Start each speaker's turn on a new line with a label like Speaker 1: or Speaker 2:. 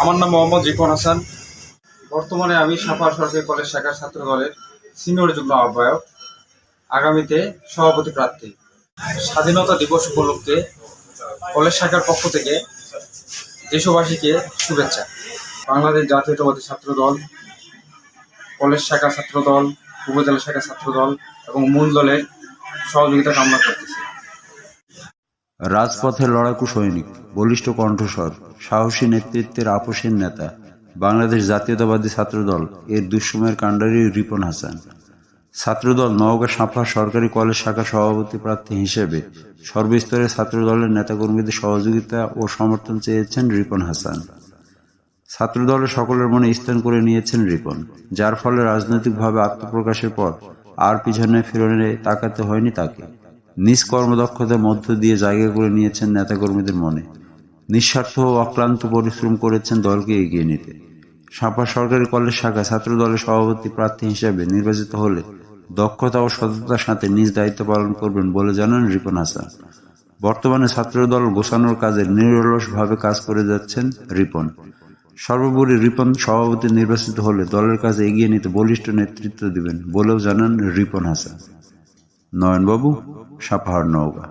Speaker 1: আমার নাম মোহাম্মদ রিপন হাসান। বর্তমানে আমি সাফার সরকারি কলেজ শাখার ছাত্র দলের সিনিয়র যুগ্ম আহ্বায়ক, আগামীতে সভাপতি প্রার্থী। স্বাধীনতা দিবস উপলক্ষে কলেজ শাখার পক্ষ থেকে দেশবাসীকে শুভেচ্ছা। বাংলাদেশ জাতীয়তাবাদী ছাত্র দল কলেজ শাখা ছাত্র দল উপজেলা শাখা ছাত্র দল এবং মূল দলের সহযোগিতা কামনা করতেছি।
Speaker 2: রাজপথে লড়াকু সৈনিক, বলিষ্ঠ কণ্ঠস্বর, সাহসী নেতৃত্বের আপোষের নেতা, বাংলাদেশ জাতীয়তাবাদী ছাত্রদল এর দুঃসময়ের কাণ্ডারি রিপন হাসান। ছাত্রদল নওগাঁ সাফা সরকারি কলেজ শাখা সভাপতি প্রার্থী হিসেবে সর্বস্তরের ছাত্রদলের নেতাকর্মীদের সহযোগিতা ও সমর্থন চেয়েছেন রিপন হাসান। ছাত্রদলের সকলের মনে স্থান করে নিয়েছেন রিপন, যার ফলে রাজনৈতিকভাবে আত্মপ্রকাশের পর আর পিছনে ফিরনে তাকাতে হয়নি তাকে। নিজ কর্মদক্ষতার মধ্য দিয়ে জায়গা করে নিয়েছেন নেতাকর্মীদের মনে। নিঃস্বার্থ ও অক্লান্ত পরিশ্রম করেছেন দলকে এগিয়ে নিতে। সাপা সরকারি কলেজ শাখা ছাত্র দলের সভাপতি প্রার্থী হিসেবে নির্বাচিত হলে দক্ষতা ও সততার সাথে নিজ দায়িত্ব পালন করবেন বলে জানান রিপন হাসান। বর্তমানে ছাত্রদল গোছানোর কাজে নিরলসভাবে কাজ করে যাচ্ছেন রিপন। সর্বোপরি রিপন সভাপতি নির্বাচিত হলে দলের কাজে এগিয়ে নিতে বলিষ্ঠ নেতৃত্ব দিবেন বলেও জানান রিপন হাসান। নয়নবাবু সাপাহার নওগাঁ।